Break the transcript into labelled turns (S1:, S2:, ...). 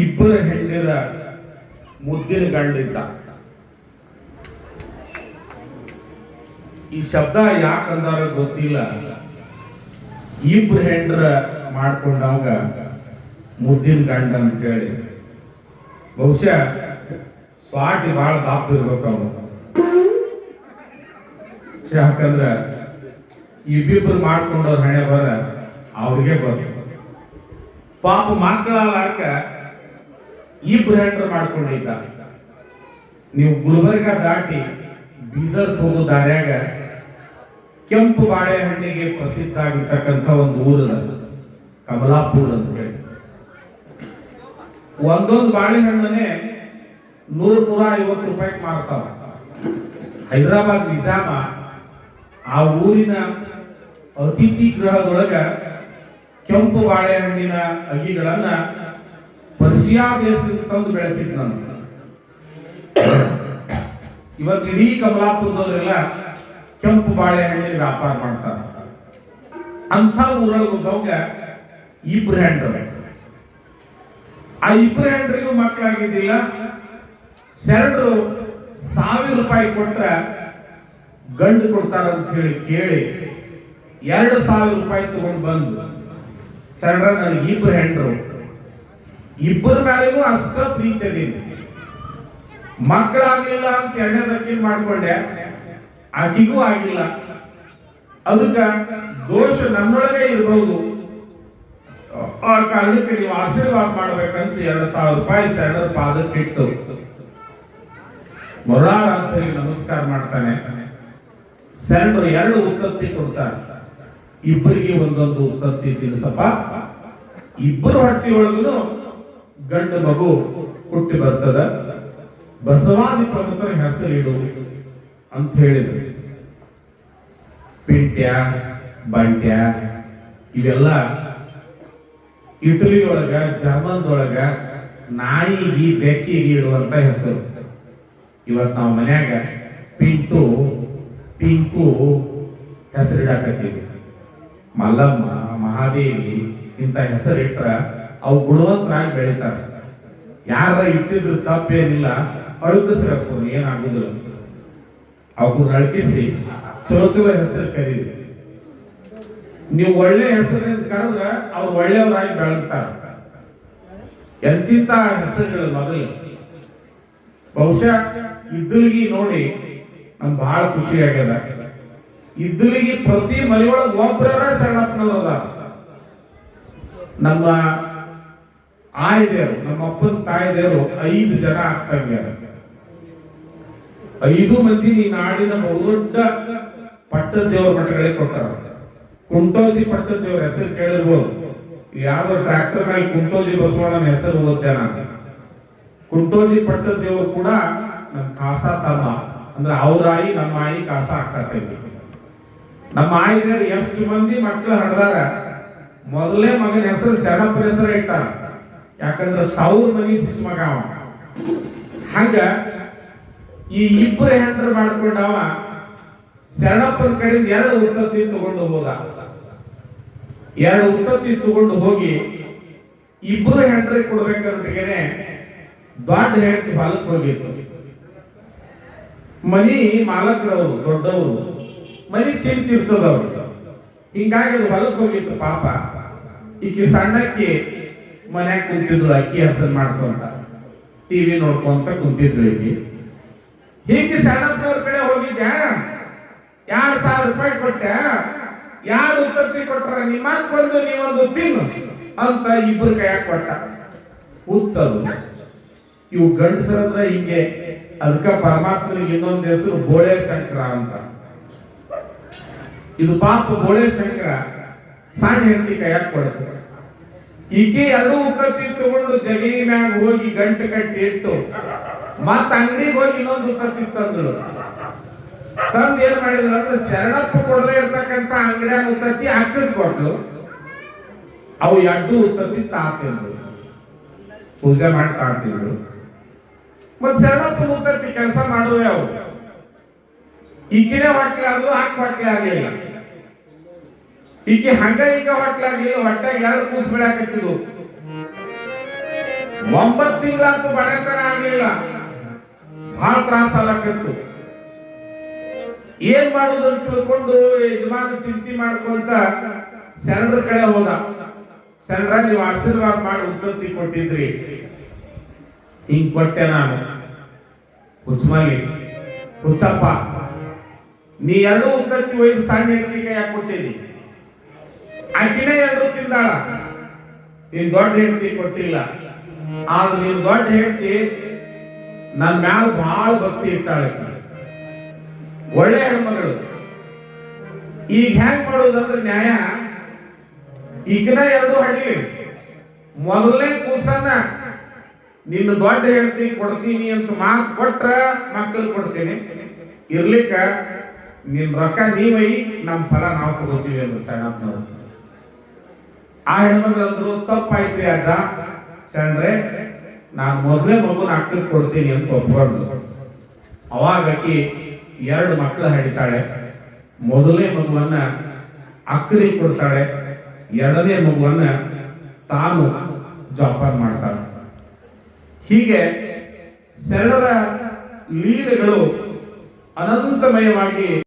S1: ಇಬ್ಬರ ಹೆಂಡಿರ ಮುದ್ದಿನ ಗಂಡಿದ್ದ. ಈ ಶಬ್ದ ಯಾಕಂದಾರ ಗೊತ್ತಿಲ್ಲ. ಇಬ್ರು ಹೆಂಡ್ರ ಮಾಡ್ಕೊಂಡಾಗ ಮುದ್ದಿನ ಗಂಡ ಅಂತ ಹೇಳಿ ಬಹುಶಃ ಸ್ವಾಟಿ ಬಹಳ ದಾಪ ಇರ್ಬೇಕು ಅವನು. ಯಾಕಂದ್ರ ಇಬ್ಬಿಬ್ರು ಮಾಡ್ಕೊಂಡವ್ರ ಹಣೆ ಬರ ಅವ್ರಿಗೆ ಬಂತು ಪಾಪ ಮಕ್ಕಳಾಕ ಇಬ್ರು ಹೆಂಡ್ರು ಮಾಡ್ಕೊಂಡಿದ್ದ ನೀವು ಗುಲ್ಬರ್ಗ ದಾಟಿ ಬೀದರ್ ಹೋಗೋ ದಾರ್ಯಾಗ ಕೆಂಪು ಬಾಳೆಹಣ್ಣಿಗೆ ಪ್ರಸಿದ್ಧ ಆಗಿರ್ತಕ್ಕಂಥ ಒಂದು ಊರು ಕಮಲಾಪುರ ಅಂತ ಹೇಳಿ. ಒಂದೊಂದು ಬಾಳೆಹಣ್ಣನ್ನೇ ನೂರ ನೂರ ಐವತ್ತು ರೂಪಾಯಿ ಮಾರ್ತಾವ. ಹೈದರಾಬಾದ್ ನಿಜಾಮ ಆ ಊರಿನ ಅತಿಥಿ ಗೃಹದೊಳಗ ಕೆಂಪು ಬಾಳೆಹಣ್ಣಿನ ಅಗಿಗಳನ್ನ ಪರ್ಷಿಯಾ ದೇಶದಿಂದ ತಂದು ನಾನು. ಇವತ್ತು ಇಡೀ ಕಮಲಾಪುರದವರೆಲ್ಲ ಕೆಂಪು ಬಾಳೆಹಣ್ಣಿನ ವ್ಯಾಪಾರ ಮಾಡ್ತಾರೆ. ಅಂಥ ಊರೊಳಗೆ ಒಬ್ಬವಾಗ ಇಬ್ರು ಹ್ಯಾಂಡ್ರ ಆ ಇಬ್ರು ಹೆಂಡ್ರಿಗೂ ಮಕ್ಕಳಾಗಿದ್ದಿಲ್ಲ. ಶರಣರು ಸಾವಿರ ರೂಪಾಯಿ ಕೊಟ್ರ ಗಂಡು ಕೊಡ್ತಾರಂತ ಹೇಳಿ ಕೇಳಿ ಎರಡು ಸಾವಿರ ರೂಪಾಯಿ ತಗೊಂಡು ಬಂದು. ಶರಣರ, ನನಗೆ ಇಬ್ರು ಹೆಂಡ್ರು. ಇಬ್ಬರ ಮೇಲೆನೂ ಅಷ್ಟ ಪ್ರೀತಿ ಅದೀನಿ ಮಕ್ಕಳಾಗ್ಲಿಲ್ಲ ಅಂತ ದಕ್ಕಿನ ಮಾಡ್ಕೊಂಡೆ. ಆಕಿಗೂ ಆಗಿಲ್ಲ. ಅದಕ್ಕ ದೋಷ ನನ್ನೊಳಗೆ ಇರಬಹುದು ಆ ಕಾರಣಕ್ಕೆ ನೀವು ಆಶೀರ್ವಾದ ಮಾಡ್ಬೇಕಂತ ಎರಡು ಸಾವಿರ ರೂಪಾಯಿ ಸಣ್ಣ ಪಾದಕ್ಕೆ ಇಟ್ಟು ಮರುಳಾರಾತ್ರಿಗೆ ನಮಸ್ಕಾರ ಮಾಡ್ತಾನೆ. ಶರಣರು ಎರಡು ಉತ್ತತ್ತಿ ಕೊಡ್ತಾರೆ. ಇಬ್ಬರಿಗೆ ಒಂದೊಂದು ಉತ್ತತ್ತಿ ತಿನ್ಸಪ್ಪ. ಇಬ್ಬರು ಹೊಟ್ಟೆಯೊಳಗೂ ಗಂಡು ಮಗು ಹುಟ್ಟಿ ಬರ್ತದ? ಬಸವಾದಿ ಪ್ರಮುಖರ ಹೆಸರಿಡು ಅಂತ ಹೇಳಿದ್ರು. ಪಿಂಟ್ಯ, ಬಂಟ್ಯ, ಇವೆಲ್ಲ ಇಟಲಿ ಒಳಗ ಜರ್ಮನ್ದೊಳಗ ನಾಯಿಗೆ, ಬೆಕ್ಕಿಗೆ ಇಡುವಂತ ಹೆಸರು. ಇವತ್ತು ನಾವು ಮನ್ಯಾಗ ಪಿಂಟು, ಪಿಂಕು ಹೆಸರಿಡಾಕತ್ತೀವಿ. ಮಲ್ಲಮ್ಮ, ಮಹಾದೇವಿ ಇಂಥ ಹೆಸರಿಟ್ರ ಅವು ಗುಣವಂತರಾಗಿ ಬೆಳೀತಾರೆ ಯಾರ ಇಟ್ಟಿದ್ರು ತಪ್ಪೇನಿಲ್ಲ ಅಳುಕಿಸ್ಬೇಕು ಏನಾಗುದಿಲ್ಲ. ಅವಕ್ಕೂ ಅಳಕಿಸಿ ಚಲೋ ಚಲೋ ಹೆಸರು ಕರೀರಿ. ನೀವು ಒಳ್ಳೆ ಹೆಸರಿನಿಂದ ಕರೆದ್ರ ಅವ್ರು ಒಳ್ಳೆಯವರಾಗಿ ಬೆಳಗ್ತಾರೆ. ಎಂತಿಂತ ಹೆಸರುಗಳು ಮೊದಲು. ಬಹುಶಃ ಇದ್ದಲಿಗಿ ನೋಡಿ ನಮ್ಗೆ ಬಹಳ ಖುಷಿ ಆಗ್ಯದ. ಇದ್ದಲಿಗಿ ಪ್ರತಿ ಮನೆಯೊಳಗೆ ಒಬ್ಬರ ಶರಣಪ್ಪನವ್ರು ಅದ ನಮ್ಮ ಆಯ್ದೇರು ನಮ್ಮ ಅಪ್ಪನ ಐದು ಜನ ಆಗ್ತಂಗ್ಯಾರ ಐದು ಮಂದಿ ನೀ ನಾಡಿನ ಬಹುದೊಡ್ಡ ಪಟ್ಟದ ದೇವರ ಮಠಗಳಿಗೆ ಕೊಟ್ಟಾರ ಕುಂಟೋಜಿ ಪಟ್ಟದ ದೇವ್ರ ಹೆಸರು ಕೇಳಿರ್ಬೋದು. ಯಾವ್ದೋ ಟ್ರ್ಯಾಕ್ಟರ್ ಮೇಲೆ ಕುಂಟೋಜಿ ಬಸವಣ್ಣನ ಹೆಸರು ಓದ್ದೆ ನಾನು. ಕುಂಟೋಜಿ ಪಟ್ಟದ ದೇವರು ಕೂಡ ನಮ್ಮ ಕಾಸ ತಮ್ಮ. ಅಂದ್ರೆ ಅವ್ರ ಆಯಿ, ನಮ್ಮ ಆಯಿ ಕಾಸ ಆಗ್ತೈತಿ ನಮ್ಮ ಆಯ್ದೇವ್ರು ಎಷ್ಟು ಮಂದಿ ಮಕ್ಕಳು ಹಡ್ದಾರ. ಮೊದಲೇ ಮಗನ ಹೆಸರು ಶರಣಪ್ಪನ ಹೆಸರು ಇಟ್ಟಾರ. ಯಾಕಂದ್ರೆ ತವ್ರ ಮನಿ ಶಿಶು ಮಗ ಅವ. ಹಂಗ ಈ ಇಬ್ಬರು ಹೆಂಡ್ರ ಮಾಡ್ಕೊಂಡವ ಶರಣಪ್ಪನ ಕಡೆಯಿಂದ ಎರಡು ಉತ್ತತ್ತಿ ತಗೊಂಡು ಹೋದ. ಎರಡು ಉತ್ತತ್ತಿ ತಗೊಂಡು ಹೋಗಿ ಇಬ್ಬರು ಹೆಂಡ್ರಿಗೆ ಕೊಡ್ಬೇಕಂದ್ರೇನೆ ದೊಡ್ಡ ಹೆಂಡತಿ ಹೊಲಕ್ಕೆ ಹೋಗಿತ್ತು. ಮನಿ ಮಾಲಕರವರು, ದೊಡ್ಡವರು, ಮನಿ ಚಿಂತಿರ್ತದವ್ರು ಹಿಂಗಾಗಿ ಅದು ಹೊಲಕ್ಕೆ ಹೋಗಿತ್ತು ಪಾಪ. ಈಕಿ ಸಣ್ಣಕ್ಕಿ ಮನ್ಯಾಗ ಕುಂತಿದ್ರು ಅಕ್ಕಿ ಹಸನ್ ಮಾಡ್ಕೊಂತ. ಟಿವಿ ನೋಡ್ಕೊಂತ ಕುಂತಿದ್ರು ಈಕಿ ಹೀಗೆ ಸಣ್ಣಪ್ಪನವ್ರ ಕಡೆ ಹೋಗಿದ್ದೆ ಎರಡು ಸಾವಿರ ರೂಪಾಯಿ ಕೊಟ್ಟೆ. ಯಾರು ಉತ್ತತ್ತಿ ಕೊಟ್ರ? ನಿಮ್ಮ ಕೊಂದು ನೀವೊಂದು ತಿನ್ನು ಅಂತ ಇಬ್ಬರು ಕೈಯಾಗ ಕೊಟ್ಟ. ಹುಚ್ಚದು ಇವು ಗಂಡಸರತ್ರ ಹಿಂಗೆ ಅದಕ್ಕ ಪರಮಾತ್ಮನಿಗೆ ಇನ್ನೊಂದು ಹೆಸರು ಬೋಳೆ ಶಂಕರ ಅಂತ. ಇದು ಪಾಪ ಬೋಳೆ ಶಂಕರ ಸಣ್ಣ ಹೆಂಡತಿ ಕೈಯಾಗ ಕೊಡ್ತು ಈಕೆ ಎರಡು ಉತ್ತತ್ತಿ ತಗೊಂಡು ಜಗಲಿ ಮ್ಯಾಗ ಹೋಗಿ ಗಂಟು ಕಟ್ಟಿ ಇಟ್ಟು ಮತ್ತ ಅಂಗಡಿಗೆ ಹೋಗಿ ಇನ್ನೊಂದು ಉತ್ತತ್ತಿ ತಂದ್ರು. ತಂದ ಏನ್ ಮಾಡಿದ್ರು ಅಂದ್ರೆ ಶರಣಪ್ಪ ಕೊಡದೆ ಇರ್ತಕ್ಕಂತ ಅಂಗಡಿಯಾಗ ಉತ್ತತ್ತಿ ಅಕ್ಕದ್ ಕೊಟ್ಲು ಅವು ಎರಡು ಉತ್ತತ್ತಿ ತಾತಿದ್ರು. ಪೂಜೆ ಮಾಡಿ ತಾತಿದ್ರು ಮತ್ ಶರಣಪ್ಪ ಉತ್ತತ್ತಿ ಕೆಲಸ ಮಾಡುವೆ ಅವು ಈಕಿನೇ ಹೊಟ್ಲೆ ಆದ್ಲು ಹಾಕಿ ಹೊಟ್ಲೆ ಆಗ್ಲಿಲ್ಲ ಈಕೆ ಹಂಗ ಈಗ ಹೊಟ್ಲಾಗಿಲ್ಲ ಹೊಟ್ಟಾಗ ಎರಡು ಕೂಸು ಬೆಳಕತ್ತಿದ್ವು. ಒಂಬತ್ತು ತಿಂಗಳಂತೂ ಬಡತನ ಆಗ್ಲಿಲ್ಲ. ಬಹಳ ತ್ರಾಸ ಆಗತ್ತಿತ್ತು ಏನ್ ಮಾಡುದು ಅಂತ ತಿಳ್ಕೊಂಡು ಯಜಮಾನ ಚಿಂತೆ ಮಾಡ್ಕೊಂತ ಶರಣರ ಕಡೆ ಹೋದ. ಶರಣರ, ನೀವು ಆಶೀರ್ವಾದ ಮಾಡಿ ಉತ್ತತ್ತಿ ಕೊಟ್ಟಿದ್ರಿ. ಹಿಂಗ್ ಕೊಟ್ಟೆ ನಾನು. ಹುಚ್ಚಮಲ್ಲಿ ಹುಚ್ಚಪ್ಪ, ನೀ ಎರಡು ಉತ್ತತ್ತಿ ಒಯ್ದು ಸಣ್ಣ ಕೈ ಯಾಕೆ ಕೊಟ್ಟಿದಿ ಆಕಿನೇ ಎರಡು ತಿಂದಾಳ. ನೀನ್ ದೊಡ್ಡ ಹೆಂಡತಿ ಕೊಟ್ಟಿಲ್ಲ. ಆದ್ರೆ ನೀನ್ ದೊಡ್ಡ ಹೆಂಡತಿ ನನ್ ಮ್ಯಾಲ ಬಹಳ ಭಕ್ತಿ ಇಟ್ಟಾಳೆ. ಒಳ್ಳೆ ಹೆಣ್ಮಗಳು. ಈಗ ಹೆಂಗ್ ಮಾಡೋದಂದ್ರೆ ನ್ಯಾಯ? ಈಗಿನ ಎರಡು ಹಡಿಲಿ. ಮೊದಲನೇ ಕೂಸನ್ನ ನಿನ್ನ ದೊಡ್ಡ ಹೆಂಡತಿ ಕೊಡ್ತೀನಿ ಅಂತ ಮಾತು ಕೊಟ್ರ ಮಕ್ಕಳು ಕೊಡ್ತೀನಿ. ಇರ್ಲಿಕ್ಕ ನಿನ್ ರೊಕ್ಕ ನೀವೈ ನಮ್ಮ ಫಲ ನಾವು ತಗೋತೀವಿ ಅಂತ ಸಣ್ಣಪ್ಪನವ್ರು. ಆ ಹೆಣ್ಮಗಳಂದ್ರು ತಪ್ಪಾಯ್ತ್ರಿ ಅಜ್ಜ. ಶಣ್ರೆ ನಾನು ಮೊದಲೇ ಮಗುನ ಅಕ್ಕಕ್ಕೆ ಕೊಡ್ತೀನಿ ಅಂತ ಒಪ್ಕೊಂಡು ಅವಾಗ ಆಕಿ ಎರಡು ಮಕ್ಕಳು ಹಡಿತಾಳೆ. ಮೊದಲನೇ ಮಗುವನ್ನ ಅಕ್ಕರಿಗೆ ಕೊಡ್ತಾಳೆ. ಎರಡನೇ ಮಗುವನ್ನ ತಾನು ಜೋಪಾನ ಮಾಡ್ತಾಳೆ. ಹೀಗೆ ಶರಣರ ಲೀಲೆಗಳು ಅನಂತಮಯವಾಗಿ